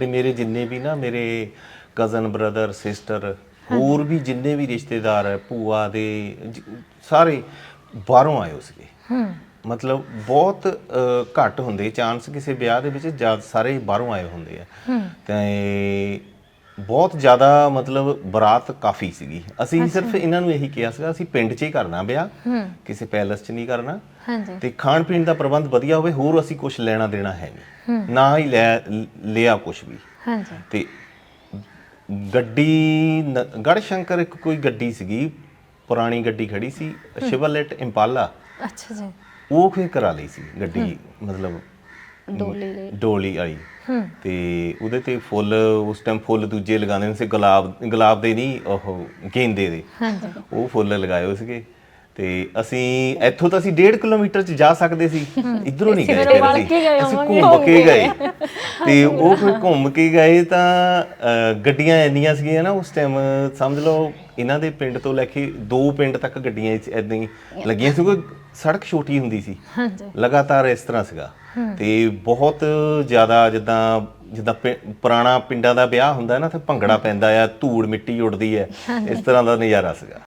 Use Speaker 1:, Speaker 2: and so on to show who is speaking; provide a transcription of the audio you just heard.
Speaker 1: ਤੇ ਮੇਰੇ ਜਿੰਨੇ ਵੀ ਨਾ ਮੇਰੇ ਕਜ਼ਨ ਬ੍ਰਦਰ ਸਿਸਟਰ ਹੋਰ ਵੀ ਜਿੰਨੇ ਵੀ ਰਿਸ਼ਤੇਦਾਰ ਹੈ ਭੂਆ ਦੇ ਜ- ਸਾਰੇ ਬਾਹਰੋਂ ਆਏ ਹੋ ਸੀਗੇ।
Speaker 2: ਹੂੰ।
Speaker 1: ਮਤਲਬ ਬਹੁਤ ਅ, ਘੱਟ ਹੁੰਦੇ। ਚਾਂਸ ਕਿਸੇ ਵਿਆਹ ਦੇ ਵਿੱਚ ਜਦ ਸਾਰੇ ਬਾਹਰੋਂ ਆਏ ਹੁੰਦੇ ਆ। ਤੇ ਬਹੁਤ ਜ਼ਿਆਦਾ ਮਤਲਬ ਬਰਾਤ ਕਾਫੀ ਸੀਗੀ। ਅਸੀਂ ਸਿਰਫ ਇਹਨਾਂ ਨੂੰ ਇਹੀ ਕਿਹਾ ਸੀਗਾ ਅਸੀਂ ਪਿੰਡ 'ਚ ਹੀ ਕਰਨਾ ਵਿਆਹ ਕਿਸੇ ਪੈਲਸ 'ਚ ਨਹੀਂ ਕਰਨਾ।
Speaker 2: ਹਾਂਜੀ।
Speaker 1: ਤੇ ਖਾਣ ਪੀਣ ਦਾ ਪ੍ਰਬੰਧ ਵਧੀਆ ਹੋਵੇ ਹੋਰ ਅਸੀਂ ਕੁਝ ਲੈਣਾ ਦੇਣਾ ਹੈ ਨਹੀਂ। ਨਾ ਹੀ ਲੈ ਲਿਆ ਕੁਝ ਵੀ।
Speaker 2: ਹਾਂਜੀ।
Speaker 1: ਤੇ ਗੱਡੀ ਨ- ਗੜਸ਼ੰਕਰ ਇੱਕ ਕੋਈ ਗੱਡੀ ਸੀਗੀ ਪੁਰਾਣੀ ਗੱਡੀ ਖੜੀ ਸੀ ਸ਼ਿਵਲੇਟ ਇੰਪਾਲਾ।
Speaker 2: ਅੱਛਾ ਜੀ।
Speaker 1: ਉਹ ਫੇਰ ਕਰਾ ਲਈ ਸੀ ਗੱਡੀ ਮਤਲਬ
Speaker 2: ਡੋਲੀ ਲਈ
Speaker 1: ਡੋਲੀ ਵਾਲੀ। ਤੇ ਉਹਦੇ ਤੇ ਫੁੱਲ ਉਸ ਟਾਈਮ ਫੁੱਲ ਦੂਜੇ ਲਗਾਉਂਦੇ ਹੁੰਦੇ ਸੀ ਗੁਲਾਬ ਗੁਲਾਬ ਦੇ ਨਹੀਂ ਉਹ ਗੇਂਦੇ ਦੇ।
Speaker 2: ਹਾਂਜੀ।
Speaker 1: ਉਹ ਫੁੱਲ ਲਗਾਏ ਹੋਏ ਸੀਗੇ। ਤੇ ਅਸੀਂ ਇੱਥੋਂ ਤਾਂ ਅਸੀਂ 1.5 ਕਿਲੋਮੀਟਰ ਚ ਜਾ ਸਕਦੇ ਸੀ। ਇਧਰੋਂ ਨਹੀਂ ਗਏ ਅਸੀਂ। ਘੁੰਮ ਕੇ ਗਏ। ਤੇ ਉਹ ਫਿਰ ਘੁੰਮ ਕੇ ਗਏ ਤਾਂ ਗੱਡੀਆਂ ਇੰਨੀਆਂ ਸੀਗੀਆਂ ਨਾ ਉਸ ਟਾਈਮ ਸਮਝ ਲਓ ਇਹਨਾਂ ਦੇ ਪਿੰਡ ਤੋਂ ਲੈ ਕੇ ਦੋ ਪਿੰਡ ਤੱਕ ਗੱਡੀਆਂ ਇਦਾਂ ਹੀ ਲੱਗੀਆਂ ਸੀ। ਕੋਈ ਸੜਕ ਛੋਟੀ ਹੁੰਦੀ ਸੀ।
Speaker 2: ਹਾਂਜੀ।
Speaker 1: ਲਗਾਤਾਰ ਇਸ ਤਰ੍ਹਾਂ ਸੀਗਾ। ਤੇ ਬਹੁਤ ਜ਼ਿਆਦਾ ਜਿੱਦਾਂ ਜਿੱਦਾਂ ਪੁਰਾਣਾ ਪਿੰਡਾਂ ਦਾ ਵਿਆਹ ਹੁੰਦਾ ਨਾ ਤੇ ਭੰਗੜਾ ਪੈਂਦਾ ਆ ਧੂੜ ਮਿੱਟੀ ਉੱਡਦੀ ਹੈ। ਇਸ ਤਰ੍ਹਾਂ ਦਾ ਨਜ਼ਾਰਾ ਸੀਗਾ।